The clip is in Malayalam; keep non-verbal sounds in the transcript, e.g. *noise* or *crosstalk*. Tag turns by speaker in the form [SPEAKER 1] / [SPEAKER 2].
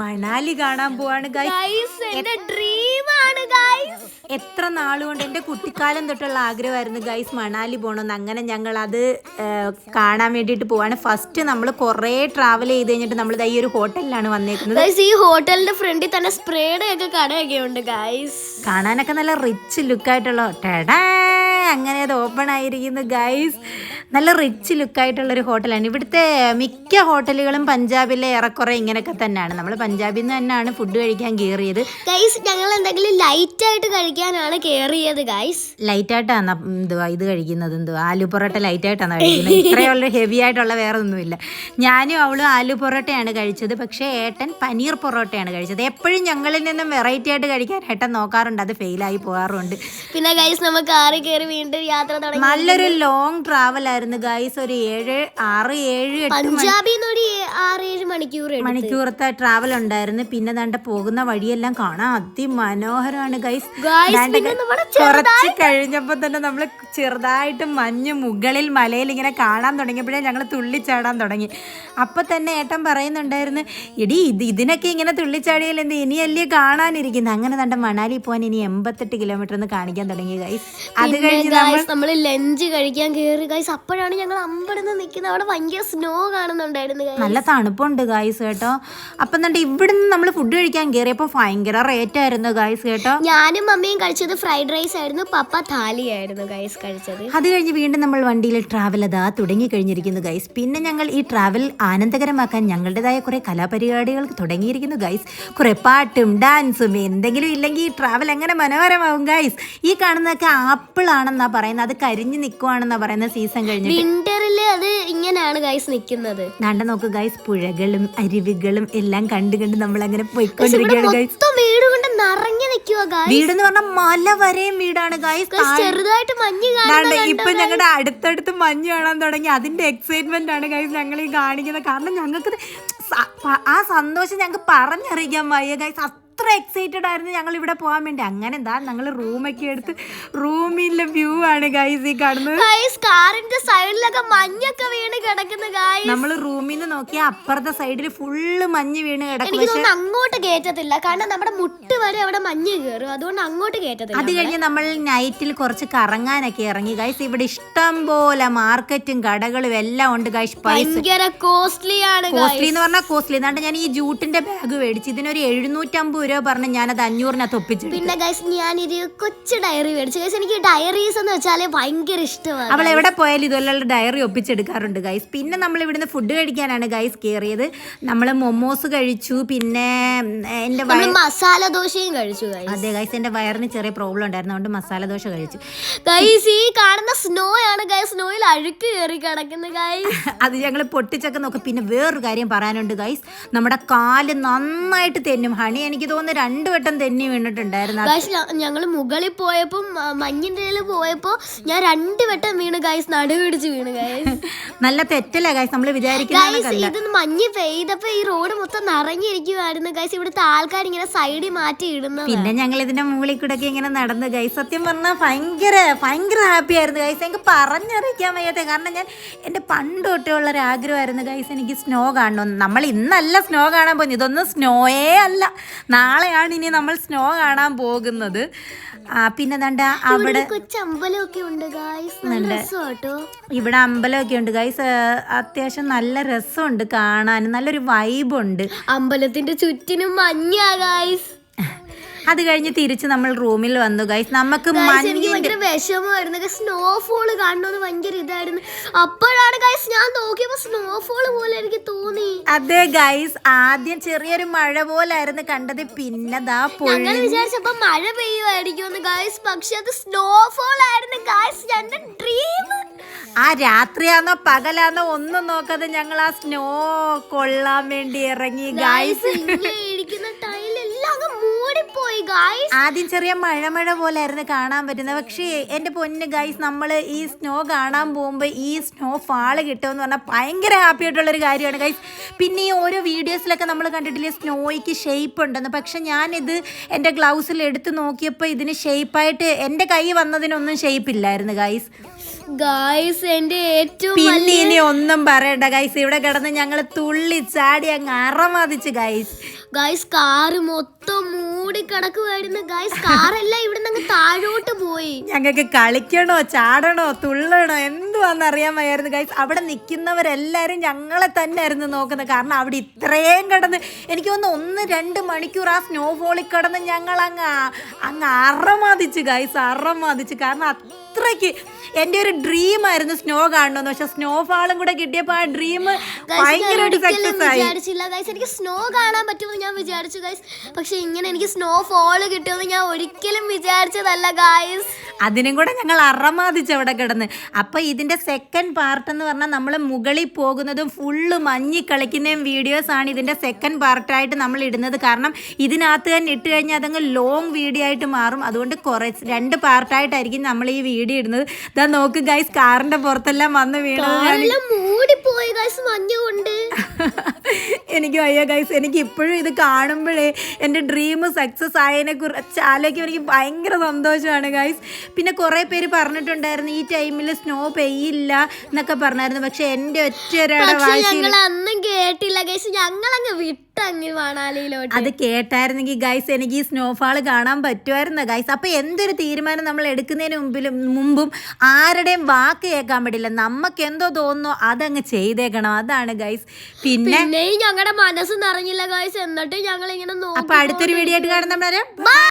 [SPEAKER 1] മണാലി കാണാൻ പോവാണ് എത്ര നാളുകൊണ്ട് എന്റെ കുട്ടിക്കാലം തൊട്ടുള്ള ആഗ്രഹമായിരുന്നു ഗൈസ് മണാലി പോകണമെന്ന് അങ്ങനെ ഞങ്ങൾ അത് കാണാൻ വേണ്ടിട്ട് പോവാണ്. ഫസ്റ്റ് നമ്മൾ കുറേ ട്രാവൽ ചെയ്ത് കഴിഞ്ഞിട്ട് നമ്മൾ ഈ ഒരു ഹോട്ടലിലാണ് വന്നേക്കുന്നത്.
[SPEAKER 2] ഈ ഹോട്ടലിന്റെ ഫ്രണ്ടിൽ തന്നെ സ്പ്രേഡ് ഒക്കെ കടയൊക്കെ ഉണ്ട് ഗൈസ്
[SPEAKER 1] കാണാനൊക്കെ നല്ല റിച്ച് ലുക്കായിട്ടുള്ള ടെടാ. അങ്ങനെ അത് ഓപ്പൺ ആയിരിക്കുന്നു ഗൈസ് നല്ല റിച്ച് ലുക്കായിട്ടുള്ളൊരു ഹോട്ടലാണ് ഇവിടുത്തെ മിക്ക ഹോട്ടലുകളും പഞ്ചാബിലെ ഏറെക്കുറെ ഇങ്ങനെയൊക്കെ തന്നെയാണ്. നമ്മൾ പഞ്ചാബിൽ നിന്ന് തന്നെയാണ് ഫുഡ് കഴിക്കാൻ കയറിയത്
[SPEAKER 2] ഗൈസ് ഞങ്ങൾ എന്തെങ്കിലും ലൈറ്റ് ആയിട്ട് കഴിക്കാനാണ് കയറിയത് ഗൈസ്
[SPEAKER 1] ലൈറ്റ് ആയിട്ടാണ് എന്തുവാ ഇത് കഴിക്കുന്നത് എന്തുവാ? ആലു പൊറോട്ട ലൈറ്റ് ആയിട്ടാണ് കഴിക്കുന്നത്. ഇത്രയുള്ള ഹെവി ആയിട്ടുള്ള വേറെ ഒന്നുമില്ല ഞാനും അവളും ആലു പൊറോട്ടയാണ് കഴിച്ചത്. പക്ഷേ ഏട്ടൻ പനീർ പൊറോട്ടയാണ് കഴിച്ചത്. എപ്പോഴും ഞങ്ങളിൽ നിന്നും വെറൈറ്റി ആയിട്ട് കഴിക്കാൻ ഏട്ടൻ നോക്കാറുണ്ട്. അത് ഫെയിലായി പോകാറുണ്ട്.
[SPEAKER 2] പിന്നെ ഗൈസ് നമുക്ക് കാറി കയറി വീണ്ടും യാത്ര തുടങ്ങി.
[SPEAKER 1] നല്ലൊരു ലോങ് ട്രാവൽ ആയിരുന്നു ഗൈസ് ഒരു ഏഴ് ആറ് ഏഴ് എട്ട്
[SPEAKER 2] പഞ്ചാബിൽ നിന്ന് ഒരു ആറ് ഏഴ് മണിക്കൂർ എടുത്തു.
[SPEAKER 1] മണിക്കൂറത്തെ ട്രാവൽ ഉണ്ടായിരുന്നു. പിന്നെ ദാണ്ട പോകുന്ന വഴിയെല്ലാം കാണാൻ അതിമനോഹരമാണ് ഗൈസ്
[SPEAKER 2] Guys,
[SPEAKER 1] ദാണ്ട
[SPEAKER 2] പിന്നെ
[SPEAKER 1] കുറച്ച് കഴിഞ്ഞപ്പോ തന്നെ നമ്മൾ ചെറുതായിട്ട് മഞ്ഞ് മുകളിൽ മലയിൽ ഇങ്ങനെ കാണാൻ തുടങ്ങിയപ്പോഴേ ഞങ്ങൾ തുള്ളിച്ചാടാൻ തുടങ്ങി. അപ്പൊ തന്നെ ഏട്ടൻ പറയുന്നുണ്ടായിരുന്നു എടി ഇത് ഇതിനൊക്കെ ഇങ്ങനെ തുള്ളിച്ചാടിയാൽ എന്ത് ഇനിയല്ലേ കാണാനിരിക്കുന്നത് അങ്ങനെ ദാണ്ട മണാലി പോകാൻ ഇനി എൺപത്തെട്ട് കിലോമീറ്റർ എന്ന് കാണിക്കാൻ തുടങ്ങി ഗൈസ് അത്
[SPEAKER 2] പിന്നെ
[SPEAKER 1] നമ്മൾ
[SPEAKER 2] ലഞ്ച് കഴിക്കാൻ കയറി ഗൈസ് അപ്പോഴാണ് ഞങ്ങൾ അമ്പടന്ന് നിൽക്കുന്നത്. അവിടെ ഭയങ്കര സ്നോ കാണുന്നുണ്ടായിരുന്നു.
[SPEAKER 1] നല്ല തണുപ്പുണ്ട് ഗൈസ് കേട്ടോ. അപ്പൊ എന്നിട്ട് ഇവിടുന്ന് നമ്മൾ ഫുഡ് കഴിക്കാൻ കയറിയപ്പോൾ ഭയങ്കര റേറ്റ് ആയിരുന്നു ഗൈസ് കേട്ടോ.
[SPEAKER 2] ഞാനും മമ്മിയും കഴിച്ചത് ഫ്രൈഡ് റൈസ് ആയിരുന്നു പപ്പ താലി ആയിരുന്നു ഗൈസ് കഴിച്ചത്.
[SPEAKER 1] അത് കഴിഞ്ഞ് വീണ്ടും നമ്മൾ വണ്ടിയിൽ ട്രാവൽ അതാ തുടങ്ങി കഴിഞ്ഞിരിക്കുന്നു ഗൈസ് പിന്നെ ഞങ്ങൾ ഈ ട്രാവൽ ആനന്ദകരമാക്കാൻ ഞങ്ങളുടേതായ കുറെ കലാപരിപാടികൾ തുടങ്ങിയിരിക്കുന്നു ഗൈസ് കുറെ പാട്ടും ഡാൻസും എന്തെങ്കിലും ഇല്ലെങ്കിൽ ഈ ട്രാവൽ എങ്ങനെ മനോഹരമാവും ഗൈസ് ഈ കാണുന്നതൊക്കെ ആപ്പിൾ ആണെന്നാ പറയുന്നത് അത് കരിഞ്ഞു നിൽക്കുവാണെന്നാ പറയുന്ന സീസൺ കഴിഞ്ഞിട്ട്.
[SPEAKER 2] വിന്ററിൽ അത് ഇങ്ങനെയാണ് ഗൈസ് നിൽക്കുന്നത്
[SPEAKER 1] കണ്ട നോക്ക് ഗൈസ് പുഴകളും അരുവികളും എല്ലാം കണ്ടു കണ്ട് നമ്മൾ അങ്ങനെ പോയിക്കൊണ്ടിരിക്കുകയാണ് ഗൈസ്
[SPEAKER 2] മൊത്തം വീട് കൊണ്ട് നിറഞ്ഞു നിൽക്കുക ഗൈസ്
[SPEAKER 1] വീടെന്ന് പറഞ്ഞാൽ മല വരെയും വീടാണ് ഗൈസ്
[SPEAKER 2] ചെറുതായിട്ട് മഞ്ഞ്
[SPEAKER 1] ദാണ്ട
[SPEAKER 2] കാണുന്ന
[SPEAKER 1] ഇപ്പൊ ഞങ്ങളുടെ അടുത്തടുത്ത് മഞ്ഞ് കാണാൻ തുടങ്ങി. അതിന്റെ എക്സൈറ്റ്മെന്റ് ആണ് ഗൈസ് ഞങ്ങൾ ഈ കാണിക്കുന്നത് കാരണം ഞങ്ങൾക്ക് ആ സന്തോഷം ഞങ്ങൾക്ക് പറഞ്ഞറിയിക്കാൻ വയ്യ ഗൈസ് അത്ര എക്സൈറ്റഡ് ആയിരുന്നു ഞങ്ങൾ ഇവിടെ പോകാൻ വേണ്ടി. അങ്ങനെ എന്താ ഞങ്ങൾ റൂമൊക്കെ എടുത്ത് റൂമിലെ വ്യൂ ആണ് ഗൈസ് ഈ കാണുന്നത്.
[SPEAKER 2] കാറിന്റെ സൈഡിലൊക്കെ മഞ്ഞൊക്കെ വീണ് കിടക്കുന്നു ഗൈസ്
[SPEAKER 1] നമ്മൾ റൂമിൽ നിന്ന് നോക്കിയാൽ അപ്പുറത്തെ സൈഡിൽ ഫുള്ള് മഞ്ഞ് വീണ് കിടക്കുന്നു.
[SPEAKER 2] എനിക്ക് തോന്നുന്നു അങ്ങോട്ട് കേറ്റത്തില്ല. കാരണം നമ്മുടെ മുട്ട് വരെ അവിടെ മഞ്ഞ് കയറും അതുകൊണ്ട് അങ്ങോട്ട് കേറ്റത്തില്ല
[SPEAKER 1] അത് കഴിഞ്ഞ് നമ്മൾ നൈറ്റിൽ കുറച്ച് കറങ്ങാനൊക്കെ ഇറങ്ങി. ഗൈസ് ഇവിടെ ഇഷ്ടം പോലെ മാർക്കറ്റും കടകളും എല്ലാം ഉണ്ട് ഗൈസ്
[SPEAKER 2] ഭയങ്കര കോസ്റ്റ്ലി ആണ്
[SPEAKER 1] കോസ്റ്റ്ലി എന്ന് പറഞ്ഞാൽ കോസ്റ്റ്ലി എന്നാണ്ട് ഞാൻ ഈ ജൂട്ടിന്റെ ബാഗ് മേടിച്ചു ഇതിനൊരു എഴുന്നൂറ്റമ്പത് രൂപ പറഞ്ഞ് ഞാനത് അഞ്ഞൂറിനകത്ത് ഒപ്പിച്ചു
[SPEAKER 2] പിന്നെ ഗൈസ് ഞാനൊരു കൊച്ചു ഡയറി മേടിച്ചു. ഗൈസ് എനിക്ക് ഡയറീസ് എന്ന് വെച്ചാൽ ഭയങ്കര ഇഷ്ടമാണ്.
[SPEAKER 1] അവൾ എവിടെ പോയാലും ഇതുപോലുള്ള ഡയറി ഒപ്പിച്ചെടുക്കാറുണ്ട് ഗൈസ് പിന്നെ നമ്മൾ ഇവിടുന്ന് ഫുഡ് കഴിക്കാനാണ് ഗൈസ് കയറിയത് നമ്മൾ മൊമോസ് കഴിച്ചു പിന്നെ
[SPEAKER 2] എന്റെ മസാല ദോശയും കഴിച്ചു
[SPEAKER 1] അതെ ഗൈസ് എന്റെ വയറിന് ചെറിയ പ്രോബ്ലം ഉണ്ടായിരുന്നു. അതുകൊണ്ട് മസാല ദോശ കഴിച്ചു.
[SPEAKER 2] ഗൈസ് ഈ കാണുന്ന സ്നോ ആണ് ഗൈസ് സ്നോയിൽ അഴുക്ക് കയറി കിടക്കുന്ന ഗൈസ് *laughs*
[SPEAKER 1] അത് ഞങ്ങൾ പൊട്ടിച്ചൊക്കെ നോക്കും. പിന്നെ വേറൊരു കാര്യം പറയാനുണ്ട് ഗൈസ് നമ്മുടെ കാൽ നന്നായിട്ട് തെന്നും ഹണി എനിക്ക് തോന്നുന്നു രണ്ടു വട്ടം തെന്നി വീണിട്ടുണ്ടായിരുന്നു.
[SPEAKER 2] ഗൈസ് ഞങ്ങൾ മുകളിൽ പോയപ്പോൾ മഞ്ഞിന്റെ പോയപ്പോ ഞാൻ രണ്ട് വട്ടം വീണ് ഗൈസ് നടുവിടിച്ച് വീണ് ഗൈസ്
[SPEAKER 1] നല്ല തെറ്റല്ലേ ഗൈസ് നമ്മൾ വിചാരിക്കുന്ന
[SPEAKER 2] ഗൈസ് ഇത് മഞ്ഞ് പെയ്തപ്പോ ഈ റോഡ് മൊത്തം നിറഞ്ഞിരിക്കുവായിരുന്നു ഗൈസ് ഇവിടുത്തെ ആൾക്കാർ ഇങ്ങനെ സൈഡിൽ മാറ്റി ഇടുന്നത്.
[SPEAKER 1] പിന്നെ ഞങ്ങൾ ഇതിന്റെ മുകളിൽ കൂടെ ഇങ്ങനെ നടന്ന് ഗൈസ് സത്യം പറഞ്ഞാൽ ഭയങ്കര ഭയങ്കര ഹാപ്പി ആയിരുന്നു ഗൈസ് എനിക്ക് പറഞ്ഞറിയിക്കാൻ വയ്യാത്ത കാരണം ഞാൻ എന്റെ പണ്ട് തൊട്ടേ ഉള്ള ഒരു ആഗ്രഹമായിരുന്നു ഗൈസ് എനിക്ക് സ്നോ കാണണം നമ്മൾ ഇന്നല്ല സ്നോ കാണാൻ പോകുന്നത്. ഇതൊന്നും സ്നോയേ അല്ല. നാളെയാണ് ഇനി നമ്മൾ സ്നോ കാണാൻ പോകുന്നത്. ആ, പിന്നെ ദണ്ട അവിടെ
[SPEAKER 2] ഉണ്ട്
[SPEAKER 1] ഇവിടെ അമ്പലമൊക്കെ ഉണ്ട് ഗൈസ് അത്യാവശ്യം നല്ല രസമുണ്ട് കാണാൻ നല്ലൊരു വൈബുണ്ട്
[SPEAKER 2] അമ്പലത്തിന്റെ ചുറ്റിനും മഞ്ഞാ ഗൈസ്
[SPEAKER 1] അത് കഴിഞ്ഞ് തിരിച്ച് നമ്മൾ റൂമിൽ വന്നു. ഗൈസ് നമുക്ക്
[SPEAKER 2] മഞ്ഞിന്റെ വിഷമമായിരുന്നു. സ്നോഫോൾ കാണണമെന്ന് ഭയങ്കര ഇതായിരുന്നു. അപ്പോഴാണ് ഗൈസ് ഞാൻ നോക്കിയപ്പോ സ്നോഫോൾ പോലെ എനിക്ക് തോന്നി.
[SPEAKER 1] അതെ ഗൈസ് ആദ്യം ചെറിയൊരു മഴ പോലായിരുന്നു കണ്ടത്. പിന്നെ ദാ
[SPEAKER 2] ഞങ്ങൾ വിചാരിച്ചപ്പോ മഴ പെയ്യുമായിരിക്കും ഗൈസ് പക്ഷെ അത് സ്നോഫോൾ ആയിരുന്നു ഗൈസ് എന്റെ ഡ്രീം
[SPEAKER 1] ആ രാത്രിയാണോ പകലാണോ ഒന്നും നോക്കാതെ ഞങ്ങൾ ആ സ്നോ കൊള്ളാൻ വേണ്ടി ഇറങ്ങി. ഗൈസ്
[SPEAKER 2] മൂടിപ്പോയി ഗൈസ്
[SPEAKER 1] ആദ്യം ചെറിയ മഴ മഴ പോലായിരുന്നു കാണാൻ പറ്റുന്നത്. പക്ഷേ എന്റെ പൊന്ന് ഗൈസ് നമ്മൾ ഈ സ്നോ കാണാൻ പോകുമ്പോൾ ഈ സ്നോ ഫാൾ കിട്ടുമെന്ന് പറഞ്ഞാൽ ഭയങ്കര ഹാപ്പി ആയിട്ടുള്ളൊരു കാര്യമാണ് ഗൈസ് പിന്നെ ഈ ഓരോ വീഡിയോസിലൊക്കെ നമ്മൾ കണ്ടിട്ടില്ലേ സ്നോയ്ക്ക് ഷേപ്പ് ഉണ്ടെന്ന്. പക്ഷെ ഞാനിത് എന്റെ ഗ്ലൗസിൽ എടുത്ത് നോക്കിയപ്പോൾ ഇതിന് ഷേപ്പായിട്ട് എന്റെ കൈ വന്നതിനൊന്നും ഷേപ്പ് ഇല്ലായിരുന്നു ഗൈസ്
[SPEAKER 2] ഗൈസ് എന്റെ ഏറ്റവും
[SPEAKER 1] പിന്നെ ഇനി ഒന്നും പറയണ്ട ഗൈസ് ഇവിടെ കിടന്ന് ഞങ്ങൾ തുള്ളി ചാടി അങ്ങ് അറമാതിച്ച് ഗൈസ്
[SPEAKER 2] ഗൈസ് കാറ് മൊത്തം മൂടി കിടക്കുവായിരുന്നു ഗൈസ് കാറെല്ലാം ഇവിടെ നിന്ന് താഴോട്ട് പോയി?
[SPEAKER 1] ഞങ്ങൾക്ക് കളിക്കണോ ചാടണോ തുള്ളണോ എന്തുവാന്ന് അറിയാൻ വയ്യായിരുന്നു ഗൈസ് അവിടെ നിൽക്കുന്നവരെല്ലാവരും ഞങ്ങളെ തന്നെ ആയിരുന്നു നോക്കുന്നത്. കാരണം അവിടെ ഇത്രയും കിടന്ന് എനിക്ക് തോന്നുന്നു ഒന്ന് രണ്ട് മണിക്കൂർ ആ സ്നോ ഫോളിൽ കിടന്ന് ഞങ്ങൾ അങ്ങ് അങ്ങ് അറമാതിച്ച് ഗൈസ് അറമാതിച്ച് കാരണം അത്രയ്ക്ക് എന്റെ ഒരു ഡ്രീം ആയിരുന്നു സ്നോ കാണണമെന്ന്. പക്ഷെ സ്നോ ഫാളും കൂടെ കിട്ടിയപ്പോൾ ആ ഡ്രീം ഭയങ്കരമായിട്ട് സക്സസ് ആയി.
[SPEAKER 2] വിചാരിച്ചില്ല ഗൈസ് എനിക്ക് സ്നോ കാണാൻ പറ്റുമെന്ന് ഞാൻ വിചാരിച്ചു ഗൈസ് പക്ഷെ ഇങ്ങനെ എനിക്ക് സ്നോ ഫോൾ കിട്ടുമെന്ന് ഞാൻ ഒരിക്കലും വിചാരിച്ചതല്ല ഗൈസ്
[SPEAKER 1] അതിനും കൂടെ ഞങ്ങൾ അറമാതിച്ച് അവിടെ കിടന്ന്. അപ്പം ഇതിന്റെ സെക്കൻഡ് പാർട്ട് എന്ന് പറഞ്ഞാൽ നമ്മൾ മുകളിൽ പോകുന്നതും ഫുള്ള് മഞ്ഞി കളിക്കുന്നതും വീഡിയോസാണ് ഇതിന്റെ സെക്കൻഡ് പാർട്ടായിട്ട് നമ്മൾ ഇടുന്നത്. കാരണം ഇതിനകത്ത് തന്നെ ഇട്ട് കഴിഞ്ഞാൽ അതങ്ങ് ലോങ് വീഡിയോ ആയിട്ട് മാറും. അതുകൊണ്ട് കുറേ രണ്ട് പാർട്ടായിട്ടായിരിക്കും നമ്മൾ ഈ വീഡിയോ ഇടുന്നത്. ഇതാ നോക്ക് ഗൈസ് കാറിന്റെ പുറത്തെല്ലാം വന്ന് വീണത്
[SPEAKER 2] എല്ലാം മൂടിപ്പോയി ഗൈസ് മഞ്ഞ് കൊണ്ട്.
[SPEAKER 1] എനിക്ക് വയ്യ ഗൈസ് എനിക്ക് ഇപ്പോഴും ഇത് കാണുമ്പോഴേ എന്റെ ഡ്രീം സക്സസ് ആയതിനെ കുറിച്ച് ആലോചിക്കുമ്പോൾ എനിക്ക് ഭയങ്കര സന്തോഷമാണ് ഗൈസ് പിന്നെ കുറേ പേര് പറഞ്ഞിട്ടുണ്ടായിരുന്നു ഈ ടൈമിൽ സ്നോ പെയ്യില്ല എന്നൊക്കെ പറഞ്ഞായിരുന്നു പക്ഷെ എന്റെ ഒറ്റ ഒരാളുടെ
[SPEAKER 2] പക്ഷെ
[SPEAKER 1] വാശി
[SPEAKER 2] ഞങ്ങൾ അന്നും കേട്ടില്ല ഗൈസ് ഞങ്ങളങ്ങ്
[SPEAKER 1] അത് കേട്ടായിരുന്നെങ്കിൽ ഗൈസ് എനിക്ക് ഈ സ്നോഫാൾ കാണാൻ പറ്റുമായിരുന്നു ഗൈസ് അപ്പോൾ എന്തൊരു തീരുമാനം നമ്മൾ എടുക്കുന്നതിന് മുമ്പിലും മുമ്പും ആരുടെയും വാക്ക് കേൾക്കാൻ പാടില്ല നമുക്ക് എന്തോ തോന്നുന്നു അതങ്ങ് ചെയ്തേക്കണം. അതാണ് ഗൈസ് പിന്നെ
[SPEAKER 2] പിന്നെയും ഞങ്ങളുടെ മനസ്സ് നിറഞ്ഞില്ല ഗൈസ് എന്നിട്ട് ഞങ്ങൾ ഇങ്ങനെ
[SPEAKER 1] അപ്പോൾ അടുത്തൊരു വീഡിയോ ആയിട്ട് കാണുന്നവരെ